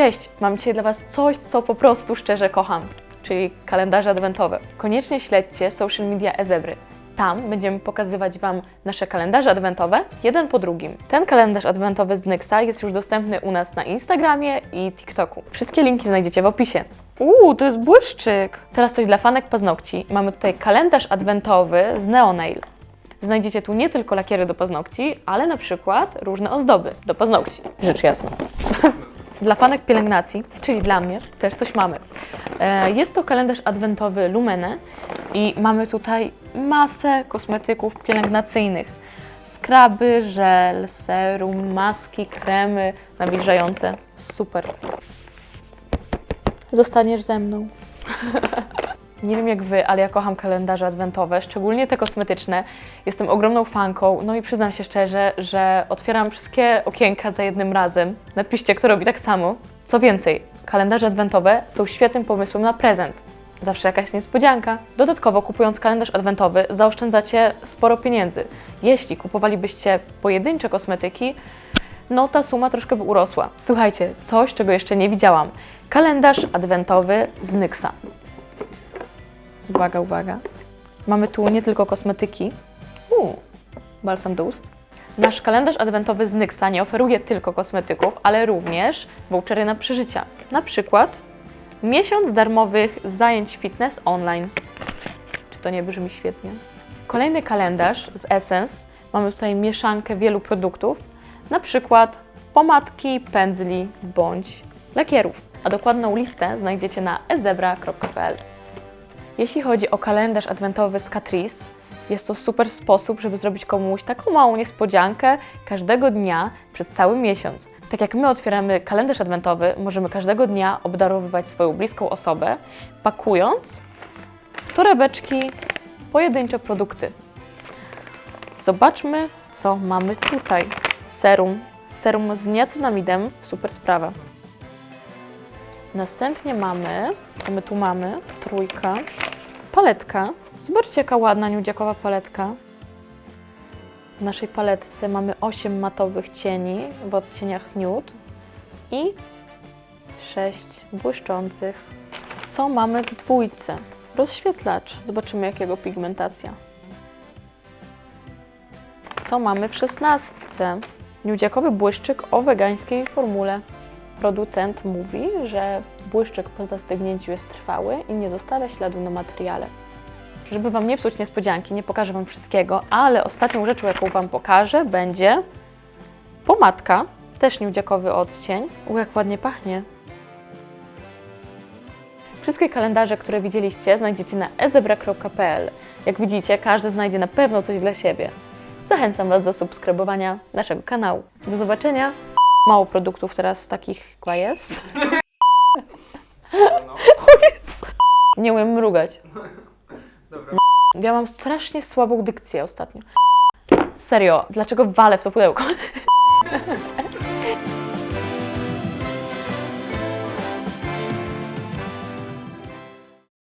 Cześć! Mam dzisiaj dla Was coś, co po prostu szczerze kocham, czyli kalendarze adwentowe. Koniecznie śledźcie social media Ezebry. Tam będziemy pokazywać Wam nasze kalendarze adwentowe, jeden po drugim. Ten kalendarz adwentowy z Nyxa jest już dostępny u nas na Instagramie i TikToku. Wszystkie linki znajdziecie w opisie. Uuu, to jest błyszczyk! Teraz coś dla fanek paznokci. Mamy tutaj kalendarz adwentowy z Neonail. Znajdziecie tu nie tylko lakiery do paznokci, ale na przykład różne ozdoby do paznokci. Rzecz jasna. Dla fanek pielęgnacji, czyli dla mnie, też coś mamy. E, Jest to kalendarz adwentowy Lumene i mamy tutaj masę kosmetyków pielęgnacyjnych. Skraby, żel, serum, maski, kremy nawilżające. Super. Zostaniesz ze mną. Nie wiem jak wy, ale ja kocham kalendarze adwentowe, szczególnie te kosmetyczne. Jestem ogromną fanką, no i przyznam się szczerze, że otwieram wszystkie okienka za jednym razem. Napiszcie, kto robi tak samo. Co więcej, kalendarze adwentowe są świetnym pomysłem na prezent. Zawsze jakaś niespodzianka. Dodatkowo, kupując kalendarz adwentowy, zaoszczędzacie sporo pieniędzy. Jeśli kupowalibyście pojedyncze kosmetyki, no ta suma troszkę by urosła. Słuchajcie, coś, czego jeszcze nie widziałam. Kalendarz adwentowy z Nyxa. Uwaga, uwaga. Mamy tu nie tylko kosmetyki. Uuu, balsam do ust. Nasz kalendarz adwentowy z Nyxa nie oferuje tylko kosmetyków, ale również vouchery na przeżycia. Na przykład miesiąc darmowych zajęć fitness online. Czy to nie brzmi świetnie? Kolejny kalendarz z Essence. Mamy tutaj mieszankę wielu produktów, na przykład pomadki, pędzli bądź lakierów. A dokładną listę znajdziecie na ezebra.pl. Jeśli chodzi o kalendarz adwentowy z Catrice, jest to super sposób, żeby zrobić komuś taką małą niespodziankę każdego dnia przez cały miesiąc. Tak jak my otwieramy kalendarz adwentowy, możemy każdego dnia obdarowywać swoją bliską osobę, pakując w torebeczki pojedyncze produkty. Zobaczmy, co mamy tutaj. Serum. Serum z niacinamidem. Super sprawa. Następnie mamy, co my tu mamy? Trójka. Paletka. Zobaczcie, jaka ładna, niudziakowa paletka. W naszej paletce mamy 8 matowych cieni w odcieniach nude i 6 błyszczących. Co mamy w dwójce? Rozświetlacz. Zobaczymy, jakiego pigmentacja. Co mamy w szesnastce? Nudziakowy błyszczyk o wegańskiej formule. Producent mówi, że błyszczyk po zastygnięciu jest trwały i nie zostawia śladu na materiale. Żeby Wam nie psuć niespodzianki, nie pokażę Wam wszystkiego, ale ostatnią rzeczą, jaką Wam pokażę, będzie pomadka, też nudziakowy odcień. U, jak ładnie pachnie. Wszystkie kalendarze, które widzieliście, znajdziecie na ezebra.pl. Jak widzicie, każdy znajdzie na pewno coś dla siebie. Zachęcam Was do subskrybowania naszego kanału. Do zobaczenia. Mało produktów teraz takich kwa jest. O Jezu. Nie umiem mrugać. Dobra. Ja mam strasznie słabą dykcję ostatnio. Serio, dlaczego walę w to pudełko?